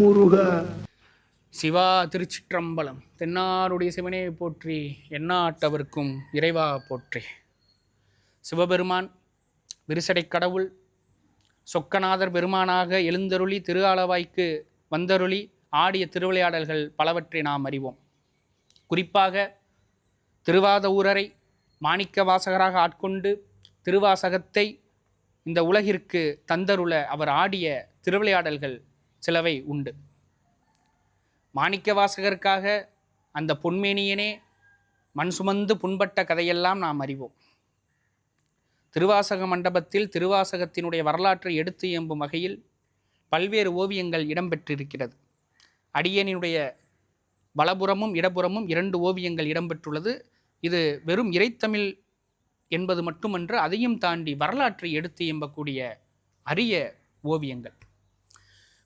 முருகா. சிவா திருச்சிற்றம்பலம் தென்னாருடைய சிவனே போற்றி எண்ணாட்டவர்க்கும் இறைவா போற்றி. சிவபெருமான் விரிசடை கடவுள் சொக்கநாதர் பெருமானாக எழுந்தருளி திருஆலவாய்க்கு வந்தருளி ஆடிய திருவிளையாடல்கள் பலவற்றை நாம் அறிவோம். குறிப்பாக திருவாத ஊரரை மாணிக்க வாசகராக ஆட்கொண்டு திருவாசகத்தை இந்த உலகிற்கு தந்தருள அவர் ஆடிய திருவிளையாடல்கள் சிலவை உண்டு. மாணிக்க வாசகருக்காக அந்த பொன்மேனியனே மண் சுமந்து புண்பட்ட கதையெல்லாம் நாம் அறிவோம். திருவாசக மண்டபத்தில் திருவாசகத்தினுடைய வரலாற்றை எடுத்து எம்பும் வகையில் பல்வேறு ஓவியங்கள் இடம்பெற்றிருக்கிறது. அடியனினுடைய வலபுறமும் இடபுறமும் இரண்டு ஓவியங்கள் இடம்பெற்றுள்ளது. இது வெறும் இறைத்தமிழ் என்பது மட்டுமன்று அதையும் தாண்டி வரலாற்றை எடுத்து எம்பக்கூடிய அரிய ஓவியங்கள்.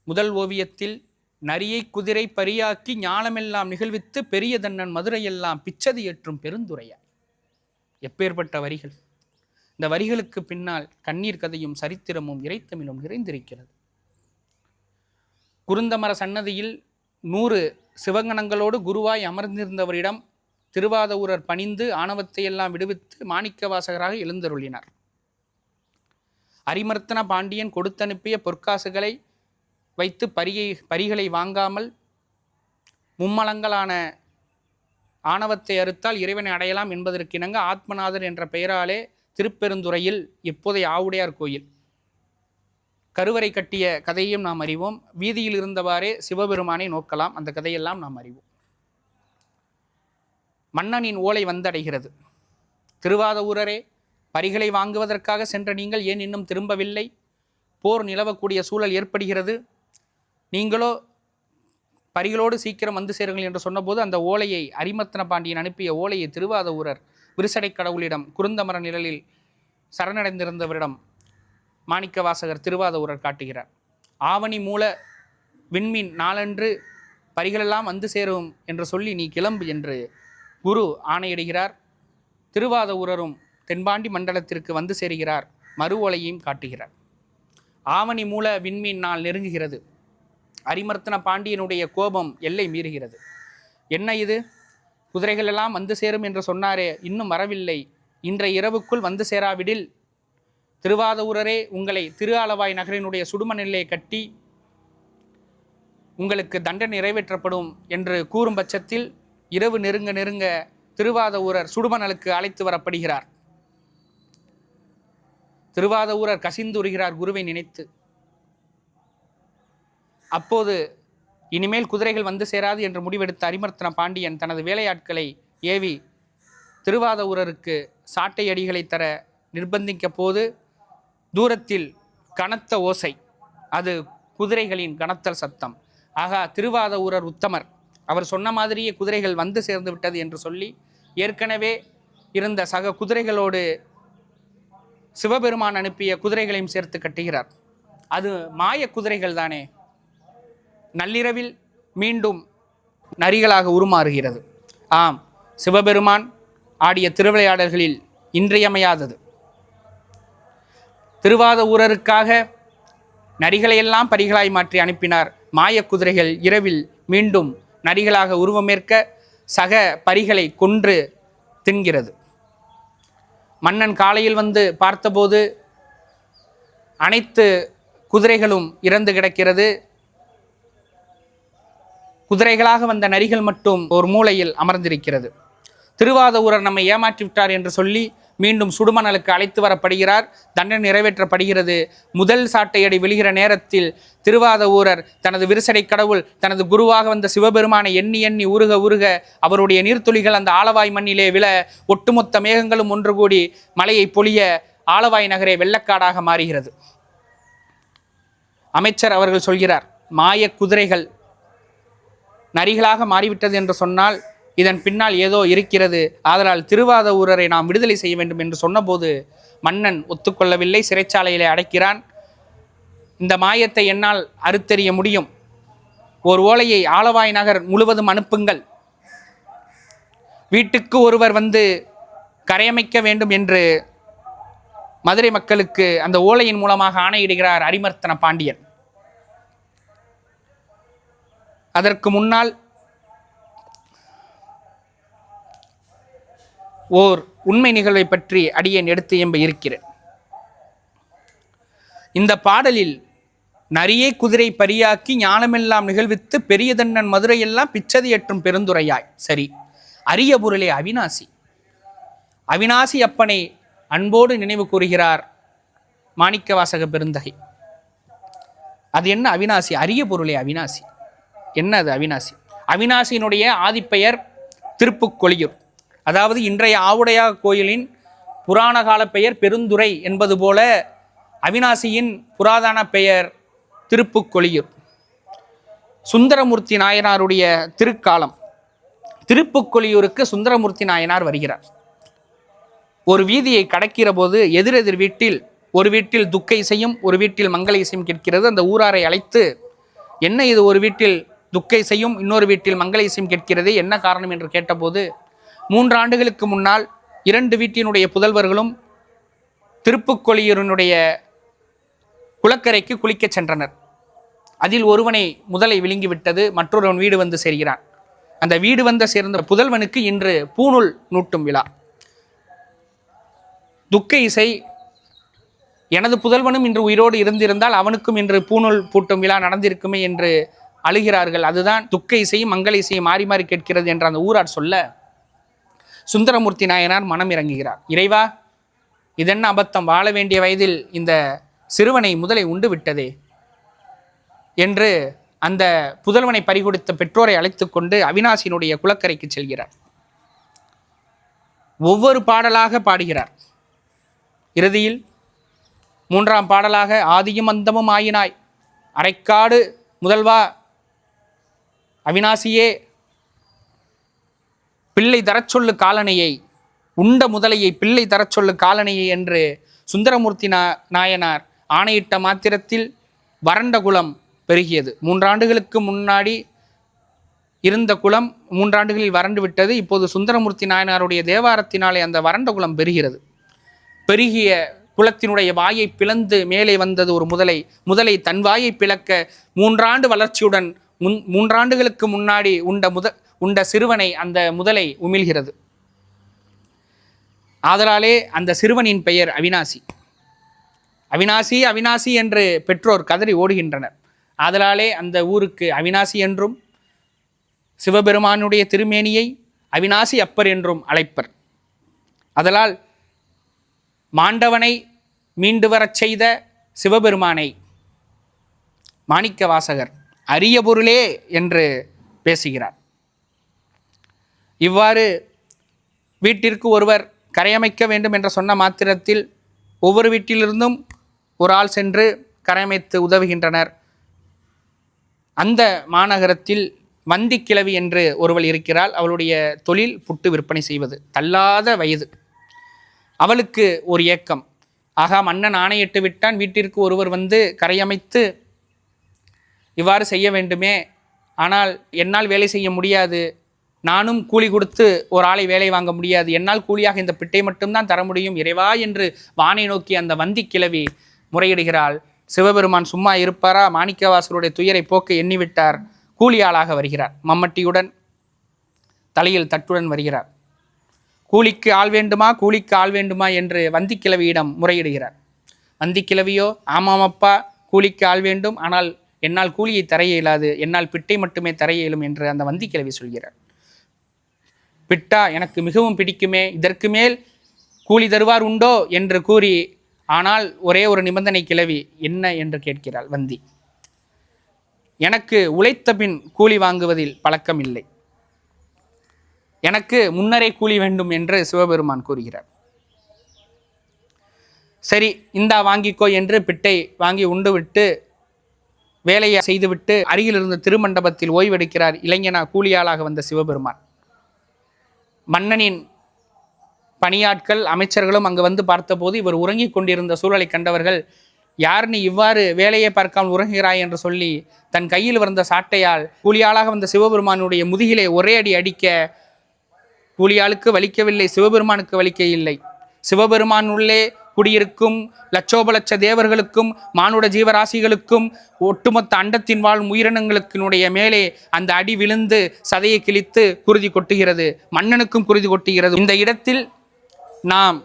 முதல் ஓவியத்தில் நரியை குதிரை பரியாக்கி ஞானமெல்லாம் நிகழ்வித்து பெரிய தன்னன் மதுரையெல்லாம் பிச்சதி ஏற்றும் பெருந்துரையாய் எப்பேற்பட்ட வரிகள்? இந்த வரிகளுக்கு பின்னால் கண்ணீர் கதையும் சரித்திரமும் இறைத்தமிழும் நிறைந்திருக்கிறது. குருந்தமர சன்னதியில் நூறு சிவகணங்களோடு குருவாய் அமர்ந்திருந்தவரிடம் திருவாதவூரர் பணிந்து ஆணவத்தை எல்லாம் விடுவித்து மாணிக்கவாசகராக எழுந்தருளினார். அரிமர்த்தன பாண்டியன் கொடுத்தனுப்பிய பொற்காசுகளை வைத்து பரியை பரிகளை வாங்காமல் மும்மலங்களான ஆணவத்தை அறுத்தால் இறைவனை அடையலாம் என்பதற்கிணங்க ஆத்மநாதர் என்ற பெயராலே திருப்பெருந்துறையில் இப்போதைய ஆவுடையார் கோயில். கருவறை கட்டிய கதையும் நாம் அறிவோம். வீதியில் இருந்தவாறே சிவபெருமானை நோக்கலாம். அந்த கதையெல்லாம் நாம் அறிவோம். மன்னனின் ஓலை வந்தடைகிறது. திருவாத ஊரரே பரிகளை வாங்குவதற்காக சென்ற நீங்கள் ஏன் இன்னும் திரும்பவில்லை? போர் நிலவக்கூடிய சூழல் ஏற்படுகிறது. நீங்களோ பரிகளோடு சீக்கிரம் வந்து சேருங்கள் என்று சொன்னபோது அந்த ஓலையை அரிமத்தன பாண்டியன் அனுப்பிய ஓலையை திருவாத ஊரர் விரிசடை கடவுளிடம் குருந்தமர நிழலில் சரணடைந்திருந்தவரிடம் மாணிக்க வாசகர் திருவாத ஊரர் காட்டுகிறார். ஆவணி மூல விண்மீன் நாளன்று பரிகளெல்லாம் வந்து சேரும் என்று சொல்லி நீ கிளம்பு என்று குரு ஆணையிடுகிறார். திருவாத ஊரரும் தென்பாண்டி மண்டலத்திற்கு வந்து சேருகிறார். மறு ஓலையையும் காட்டுகிறார். ஆவணி மூல விண்மீன் நாள் நெருங்குகிறது. அரிமர்த்தன பாண்டியனுடைய கோபம் எல்லை மீறுகிறது. என்ன இது? குதிரைகள் எல்லாம் வந்து சேரும் என்று சொன்னாரே இன்னும் வரவில்லை. இன்றைய இரவுக்குள் வந்து சேராவிடில். திருவாதூரரே உங்களை திரு ஆலவாய் நகரினுடைய சுடுமணெல்லை கட்டி உங்களுக்கு தண்டனை நிறைவேற்றப்படும் என்று கூறும் பட்சத்தில் இரவு நெருங்க நெருங்க திருவாதவூரர் சுடுமணலுக்கு அழைத்து வரப்படுகிறார். திருவாதவூரர் கசிந்துருகிறார் குருவை நினைத்து. அப்போது இனிமேல் குதிரைகள் வந்து சேராது என்று முடிவெடுத்த அரிமர்த்தன பாண்டியன் தனது வேலையாட்களை ஏவி திருவாத ஊரருக்கு சாட்டை அடிகளை தர நிர்பந்திக்க போது தூரத்தில் கனத்த ஓசை. அது குதிரைகளின் கனத்தல் சத்தம். ஆகா திருவாத ஊரர் உத்தமர். அவர் சொன்ன மாதிரியே குதிரைகள் வந்து சேர்ந்து விட்டது என்று சொல்லி ஏற்கனவே இருந்த சக குதிரைகளோடு சிவபெருமான் அனுப்பிய குதிரைகளையும் சேர்த்து கட்டுகிறார். அது மாய குதிரைகள் தானே நள்ளிரவில் மீண்டும் நரிகளாக உருமாறுகிறது. ஆம் சிவபெருமான் ஆடிய திருவிளையாடல்களில் இன்றியமையாதது. திருவாத ஊரருக்காக நரிகளையெல்லாம் பரிகளாய் மாற்றி அனுப்பினார் மாய குதிரைகள் இரவில் மீண்டும் நரிகளாக உருவமேற்க சக பரிகளை கொன்று தின்கிறது. மன்னன் காலையில் வந்து பார்த்தபோது அனைத்து குதிரைகளும் இறந்து கிடக்கிறது. குதிரைகளாக வந்த நரிகள் மட்டும் ஒரு மூலையில் அமர்ந்திருக்கிறது. திருவாத ஊரர் நம்மை ஏமாற்றி விட்டார் என்று சொல்லி மீண்டும் சுடுமணலுக்கு அழைத்து வரப்படுகிறார். தண்டனை நிறைவேற்றப்படுகிறது. முதல் சாட்டையடி விழுகிற நேரத்தில் திருவாத ஊரர் தனது விரிசடை கடவுள் தனது குருவாக வந்த சிவபெருமானை எண்ணி எண்ணி உருக உருக அவருடைய நீர்த்துளிகள் அந்த ஆலவாய் மண்ணிலே விழ ஒட்டுமொத்த மேகங்களும் ஒன்று கூடி மலையை பொழிய ஆலவாய் நகரே வெள்ளக்காடாக மாறுகிறது. அமைச்சர் அவர்கள் சொல்கிறார் மாய குதிரைகள் நரிகளாக மாறிவிட்டது என்று சொன்னால் இதன் பின்னால் ஏதோ இருக்கிறது. ஆதலால் திருவாத ஊரரை நாம் விடுதலை செய்ய வேண்டும் என்று சொன்னபோது மன்னன் ஒத்துக்கொள்ளவில்லை சிறைச்சாலையிலே அடைக்கிறான். இந்த மாயத்தை என்னால் அறுத்தெறிய முடியும். ஒரு ஓலையை ஆலவாய் நகர் முழுவதும் அனுப்புங்கள். வீட்டுக்கு ஒருவர் வந்து கரையமைக்க வேண்டும் என்று மதுரை மக்களுக்கு அந்த ஓலையின் மூலமாக ஆணையிடுகிறார் அரிமர்த்தன பாண்டியன். அதற்கு முன்னால் ஓர் உண்மை நிகழ்வை பற்றி அடியேன் எடுத்து எம்ப இருக்கிறேன். இந்த பாடலில் நரியே குதிரை பரியாக்கி ஞானமெல்லாம் நிகழ்வித்து பெரியதண்ணன் மதுரையெல்லாம் பிச்சதையற்றும் பெருந்துரையாய். சரி அரிய பொருளே அவினாசி. அவினாசி அப்பனை அன்போடு நினைவு கூறுகிறார் மாணிக்கவாசக பெருந்தகை. அது என்ன அவினாசி? அரிய பொருளே அவினாசி. என்ன அது அவினாசி? அவினாசியினுடைய ஆதிப்பெயர் திருப்புக்கொளியூர். அதாவது இன்றைய ஆவுடையா கோயிலின் புராண கால பெயர் பெருந்துறை என்பது போல அவினாசியின் புராதன பெயர் திருப்புக்கொளியூர். சுந்தரமூர்த்தி நாயனாருடைய திருக்காலம். திருப்புக்கொளியூருக்கு சுந்தரமூர்த்தி நாயனார் வருகிறார். ஒரு வீதியை கடக்கிற போது எதிரெதிர் வீட்டில் ஒரு வீட்டில் துக்க இசையும் ஒரு வீட்டில் மங்கள இசையும் கேட்கிறது. அந்த ஊராரை அழைத்து என்ன இது ஒரு வீட்டில் துக்க இசையும் இன்னொரு வீட்டில் மங்கள இசையும் கேட்கிறது. என்ன காரணம் என்று கேட்டபோது மூன்று ஆண்டுகளுக்கு முன்னால் இரண்டு வீட்டினுடைய புதல்வர்களும் திருப்புக்கொழியூரினுடைய குளக்கரைக்கு குளிக்கச் சென்றனர். அதில் ஒருவனை முதலை விழுங்கிவிட்டது மற்றொருவன் வீடு வந்து சேர்கிறான். அந்த வீடு வந்த சேர்ந்த புதல்வனுக்கு இன்று பூநூல் நூட்டும் விழா. துக்க இசை எனது புதல்வனும் இன்று உயிரோடு இருந்திருந்தால் அவனுக்கும் இன்று பூநூல் பூட்டும் விழா நடந்திருக்குமே என்று அழுகிறார்கள். அதுதான் துக்க இசையும் மங்கள இசையும் மாறி மாறி கேட்கிறது என்று அந்த ஊரார் சொல்ல சுந்தரமூர்த்தி நாயனார் மனம் இறங்குகிறார். இறைவா இதென்ன அபத்தம்? வாழ வேண்டிய வயதில் இந்த சிறுவனை முதலை உண்டு விட்டதே என்று அந்த புதல்வனை பறிகொடுத்த பெற்றோரை அழைத்து கொண்டு அவினாசியினுடைய குளக்கரைக்கு செல்கிறார். ஒவ்வொரு பாடலாக பாடுகிறார். இறுதியில் மூன்றாம் பாடலாக ஆதியும் அந்தமும் ஆயினாய். அரைக்காடு முதல்வா அவினாசியே பிள்ளை தரச்சொல்லு காலனையை உண்ட முதலையை பிள்ளை தரச் சொல்லு காலனையை என்று சுந்தரமூர்த்தி நா நாயனார் ஆணையிட்ட மாத்திரத்தில் வறண்ட குலம் பெருகியது. மூன்றாண்டுகளுக்கு முன்னாடி இருந்த குலம் மூன்றாண்டுகளில் வறண்டு விட்டது. இப்போது சுந்தரமூர்த்தி நாயனாருடைய தேவாரத்தினாலே அந்த வறண்ட குலம் பெருகிறது. பெருகிய குலத்தினுடைய வாயை பிளந்து மேலே வந்தது ஒரு முதலை. முதலை தன் வாயை பிளக்க மூன்றாண்டு வளர்ச்சியுடன் முன் மூன்றாண்டுகளுக்கு முன்னாடி உண்ட முத உண்ட சிறுவனை அந்த முதலை உமிழ்கிறது. ஆதலாலே அந்த சிறுவனின் பெயர் அவினாசி. அவினாசி அவினாசி என்று பெற்றோர் கதறி ஓடுகின்றனர். ஆதலாலே அந்த ஊருக்கு அவினாசி என்றும் சிவபெருமானுடைய திருமேனியை அவினாசி அப்பர் என்றும் அழைப்பர். அதலால் மாண்டவனை மீண்டு வரச் செய்த சிவபெருமானை மாணிக்க வாசகர் அரிய பொருளே என்று பேசுகிறார். இவ்வாறு வீட்டிற்கு ஒருவர் கரையமைக்க வேண்டும் என்று சொன்ன மாத்திரத்தில் ஒவ்வொரு வீட்டிலிருந்தும் ஒரு ஆள் சென்று கரையமைத்து உதவுகின்றனர். அந்த மாநகரத்தில் வந்தி கிழவி என்று ஒருவள் இருக்கிறாள். அவளுடைய தொழில் புட்டு விற்பனை செய்வது தள்ளாத வயது. அவளுக்கு ஒரு ஏக்கம். ஆகா மன்னன் ஆணையிட்டு விட்டான். வீட்டிற்கு ஒருவர் வந்து கரையமைத்து இவ்வாறு செய்ய வேண்டுமே. ஆனால் என்னால் வேலை செய்ய முடியாது. நானும் கூலி கொடுத்து ஒரு ஆளை வேலை வாங்க முடியாது. என்னால் கூலியாக இந்த பிட்டை மட்டும்தான் தர முடியும். இறைவா என்று வானை நோக்கி அந்த வந்தி கிழவி முறையிடுகிறாள். சிவபெருமான் சும்மா இருப்பாரா? மாணிக்கவாசருடைய துயரை போக்க எண்ணிவிட்டார். கூலி ஆளாக வருகிறார். மம்மட்டியுடன் தலையில் தட்டுடன் வருகிறார். கூலிக்கு ஆள் வேண்டுமா? கூலிக்கு ஆள் வேண்டுமா? என்று வந்திக்கிழவியிடம் முறையிடுகிறார். வந்திக்கிழவியோ ஆமாமப்பா கூலிக்கு ஆள் வேண்டும். ஆனால் என்னால் கூலியை தர இயலாது என்னால் பிட்டை மட்டுமே தர இயலும் என்று அந்த வந்திக்கிழவி சொல்கிறார் பிட்டா எனக்கு மிகவும் பிடிக்குமே இதற்கு மேல் கூலி தருவார் உண்டோ என்று கூறி ஆனால் ஒரே ஒரு நிபந்தனை கிளவி என்ன என்று கேட்கிறாள் வந்தி. எனக்கு உழைத்த பின் கூலி வாங்குவதில் பழக்கம் இல்லை. எனக்கு முன்னரே கூலி வேண்டும் என்று சிவபெருமான் கூறுகிறார். சரி இந்தா வாங்கிக்கோ என்று பிட்டை வாங்கி உண்டுவிட்டு வேலையை செய்துவிட்டு அருகில் இருந்த திருமண்டபத்தில் ஓய்வெடுக்கிறார் இளைஞனா கூலியாளாக வந்த சிவபெருமான். மன்னனின் பணியாட்கள் அமைச்சர்களும் அங்கு வந்து பார்த்தபோது இவர் உறங்கிக் கொண்டிருந்த சூழலை கண்டவர்கள் யார் நீ இவ்வாறு வேலையை பார்க்காமல் உறங்குகிறாய்? என்று சொல்லி தன் கையில் வந்த சாட்டையால் கூலியாளாக வந்த சிவபெருமானுடைய முதுகிலே ஒரே அடி அடிக்க கூலியாளுக்கு வலிக்கவில்லை சிவபெருமானுக்கு வலிக்க இல்லை சிவபெருமான் உள்ளே குடியிருக்கும் லட்சோப லட்ச தேவர்களுக்கும் மானுட ஜீவராசிகளுக்கும் ஒட்டுமொத்த அண்டத்தின் வாழும் உயிரினங்களுக்கினுடைய மேலே அந்த அடி விழுந்து சதையை கிழித்து குருதி கொட்டுகிறது. மன்னனுக்கும் குருதி கொட்டுகிறது. இந்த இடத்தில் நாம்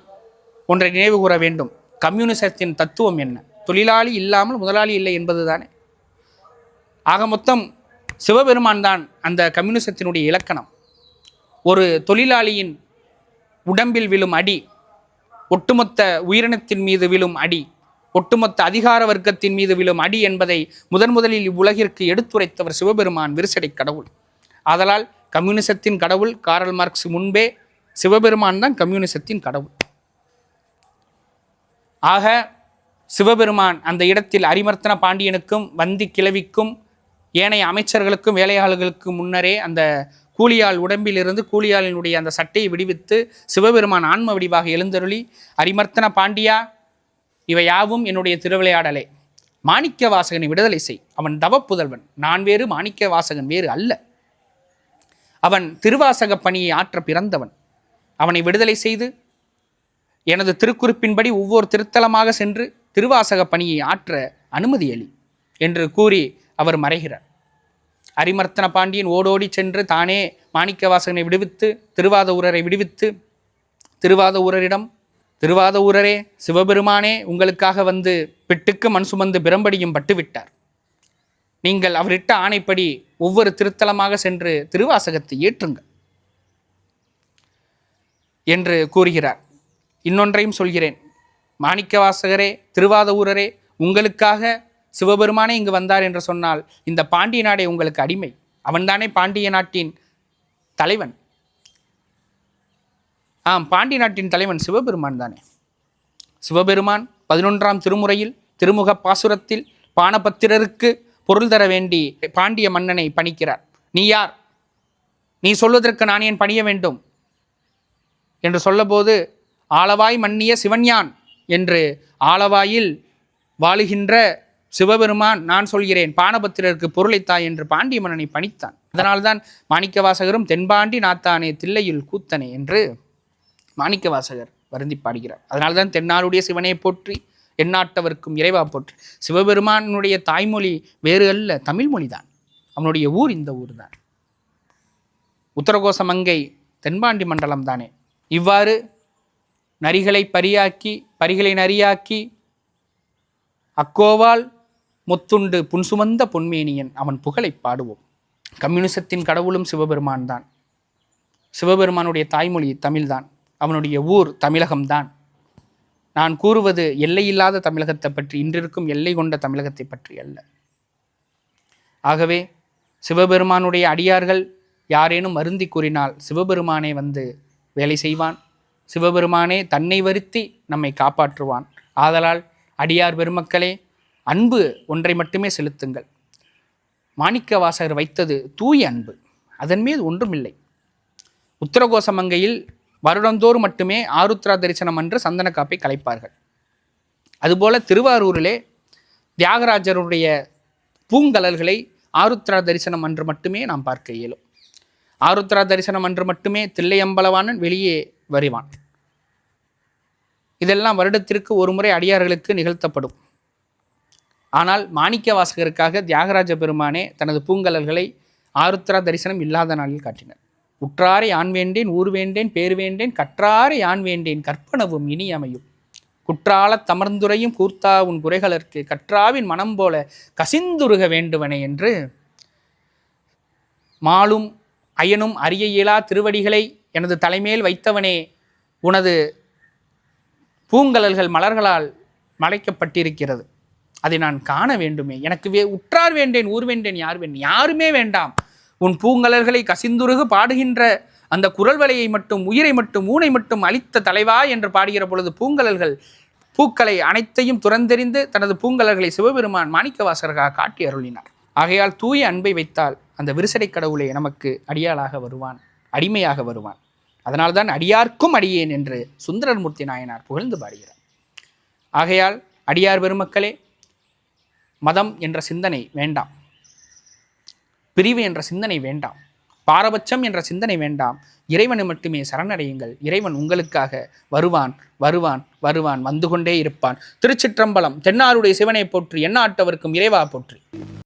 ஒன்றை நினைவு கூற வேண்டும். கம்யூனிசத்தின் தத்துவம் என்ன? தொழிலாளி இல்லாமல் முதலாளி இல்லை என்பதுதானே. ஆக மொத்தம் சிவபெருமான் தான் அந்த கம்யூனிசத்தினுடைய இலக்கணம். ஒரு தொழிலாளியின் உடம்பில் விழும் அடி ஒட்டுமொத்த உயிரினத்தின் மீது விழும் அடி ஒட்டுமொத்த அதிகார வர்க்கத்தின் மீது விழும் அடி என்பதை முதன் முதலில் இவ்வுலகிற்கு எடுத்துரைத்தவர் சிவபெருமான் விரிசடை கடவுள். ஆதலால் கம்யூனிசத்தின் கடவுள் காரல் மார்க்ஸ் முன்பே சிவபெருமான் தான் கம்யூனிசத்தின் கடவுள். ஆக சிவபெருமான் அந்த இடத்தில் அரிமர்த்தன பாண்டியனுக்கும் வந்தி கிழவிக்கும் ஏனைய அமைச்சர்களுக்கும் வேலையாளர்களுக்கும் முன்னரே அந்த கூலியாள் உடம்பிலிருந்து கூலியாளினுடைய அந்த சட்டையை விடுவித்து சிவபெருமான் ஆன்ம வடிவாக எழுந்தருளி அரிமர்த்தன பாண்டியா இவை யாவும் என்னுடைய திருவிளையாடலே. மாணிக்க வாசகனை விடுதலை செய். அவன் தவப்புதல்வன். நான் வேறு மாணிக்க வாசகன் வேறு அல்ல. அவன் திருவாசக பணியை ஆற்ற பிறந்தவன். அவனை விடுதலை செய்து எனது திருக்குறிப்பின்படி ஒவ்வொரு திருத்தலமாக சென்று திருவாசக பணியை ஆற்ற அனுமதி அளி என்று கூறி அவர் மறைகிறார். அரிமர்த்தன பாண்டியன் ஓடோடி சென்று தானே மாணிக்கவாசகனை விடுவித்து திருவாத ஊரரை விடுவித்து திருவாத ஊரரிடம் திருவாத ஊரரே சிவபெருமானே உங்களுக்காக வந்து பிட்டுக்கு மண் சுமந்து பிரம்படியும் பட்டுவிட்டார் நீங்கள் அவரிட்ட ஆணைப்படி ஒவ்வொரு திருத்தலமாக சென்று திருவாசகத்தை ஏற்றுங்கள் என்று கூறுகிறார். இன்னொன்றையும் சொல்கிறேன். மாணிக்கவாசகரே திருவாத ஊரரே உங்களுக்காக சிவபெருமானே இங்கு வந்தார் என்று சொன்னால் இந்த பாண்டிய நாடே உங்களுக்கு அடிமை. அவன்தானே பாண்டிய நாட்டின் தலைவன். ஆம் பாண்டிய நாட்டின் தலைவன் சிவபெருமான் தானே. சிவபெருமான் பதினொன்றாம் திருமுறையில் திருமுக பாசுரத்தில் பானபத்திரருக்கு பொருள் தர வேண்டி பாண்டிய மன்னனை பணிக்கிறார். நீ யார்? நீ சொல்வதற்கு நான் ஏன் பணிய வேண்டும்? என்று சொல்லபோது ஆளவாய் மன்னிய சிவன்யான் என்று ஆளவாயில் வாழுகின்ற சிவபெருமான் நான் சொல்கிறேன் பானபத்திரருக்கு பொருளைத்தா என்று பாண்டிய மன்னனை பணித்தான். அதனால்தான் மாணிக்கவாசகரும் தென்பாண்டி நாத்தானே தில்லையில் கூத்தனே என்று மாணிக்கவாசகர் வருந்தி பாடுகிறார். அதனால்தான் தென்னாளுடைய சிவனை போற்றி எந்நாட்டவர்க்கும் இறைவா போற்றி. சிவபெருமானுடைய தாய்மொழி வேறு அல்ல தமிழ் மொழிதான். அவனுடைய ஊர் இந்த ஊர் தான் உத்தரகோச மங்கை தென்பாண்டி மண்டலம் தானே. இவ்வாறு நரிகளை பரியாக்கி பரிகளை நரியாக்கி அக்கோவால் முத்துண்டு புன்சுமந்த பொன்மேனியன் அவன் புகழை பாடுவோம். கம்யூனிசத்தின் கடவுளும் சிவபெருமான் தான் சிவபெருமானுடைய தாய்மொழி தமிழ்தான். அவனுடைய ஊர் தமிழகம்தான். நான் கூறுவது எல்லையில்லாத தமிழகத்தை பற்றி இன்றிருக்கும் எல்லை கொண்ட தமிழகத்தை பற்றி அல்ல. ஆகவே சிவபெருமானுடைய அடியார்கள் யாரேனும் வருந்தி கூறினால் சிவபெருமானே வந்து வேலை செய்வான். சிவபெருமானே தன்னை வருத்தி நம்மை காப்பாற்றுவான். ஆதலால் அடியார் பெருமக்களே அன்பு ஒன்றை மட்டுமே செலுத்துங்கள். மாணிக்க வாசகர் வைத்தது தூய அன்பு. அதன் மீது ஒன்றுமில்லை. உத்தரகோசமங்கையில் வருடந்தோறும் மட்டுமே ஆருத்ரா தரிசனம் என்று சந்தன காப்பை கலைப்பார்கள். அதுபோல திருவாரூரிலே தியாகராஜருடைய பூங்கலல்களை ஆருத்ரா தரிசனம் அன்று மட்டுமே நாம் பார்க்க இயலும். ஆருத்ரா தரிசனம் அன்று மட்டுமே தில்லையம்பலவானன் வெளியே வருவான். இதெல்லாம் வருடத்திற்கு ஒரு முறை அடியார்களுக்கு நிகழ்த்தப்படும். ஆனால் மாணிக்க வாசகருக்காக தியாகராஜ பெருமானே தனது பூங்கலல்களை ஆருத்ரா தரிசனம் இல்லாத நாளில் காட்டினர். உற்றாரை ஆண் வேண்டேன் ஊர் வேண்டேன் பேர் வேண்டேன் கற்றாரை ஆண் வேண்டேன் கற்பனவும் இனி அமையும் குற்றாலத் தமர்ந்துரையும் கூர்த்தா உன் குறைகளற்கு கற்றாவின் மனம் போல கசிந்துருக வேண்டுவனே என்று மாலும் அயனும் அரிய இயலா திருவடிகளை எனது தலைமேல் வைத்தவனே உனது பூங்கலல்கள் மலர்களால் மலைக்கப்பட்டிருக்கிறது. அதை நான் காண வேண்டுமே. எனக்கு வே உற்றார் வேண்டேன் ஊர் வேண்டேன் யார் வேண்டேன்? யாருமே வேண்டாம். உன் பூங்கலர்களை கசிந்துருகு பாடுகின்ற அந்த குரல் வலையை மட்டும் உயிரை மட்டும் ஊனை மட்டும் அளித்த தலைவா என்று பாடுகிற பொழுது பூங்கலர்கள் பூக்களை அனைத்தையும் துறந்தெறிந்து தனது பூங்கலர்களை சிவபெருமான் மாணிக்கவாசகராக காட்டி அருளினார். ஆகையால் தூய அன்பை வைத்தால் அந்த விரிசடை கடவுளை நமக்கு அடியாளாக வருவான் அடிமையாக வருவான். அதனால்தான் அடியார்க்கும் அடியேன் என்று சுந்தரமூர்த்தி நாயனார் புகழ்ந்து பாடுகிறார். ஆகையால் அடியார் பெருமக்களே மதம் என்ற சிந்தனை வேண்டாம். பிரிவு என்ற சிந்தனை வேண்டாம். பாரபட்சம் என்ற சிந்தனை வேண்டாம். இறைவனை மட்டுமே சரணடையுங்கள். இறைவன் உங்களுக்காக வருவான் வருவான் வருவான் வந்து கொண்டே இருப்பான். திருச்சிற்றம்பலம் தென்னாருடைய சிவனை போற்றி எண்ணாட்டவர்க்கும் இறைவா போற்றி.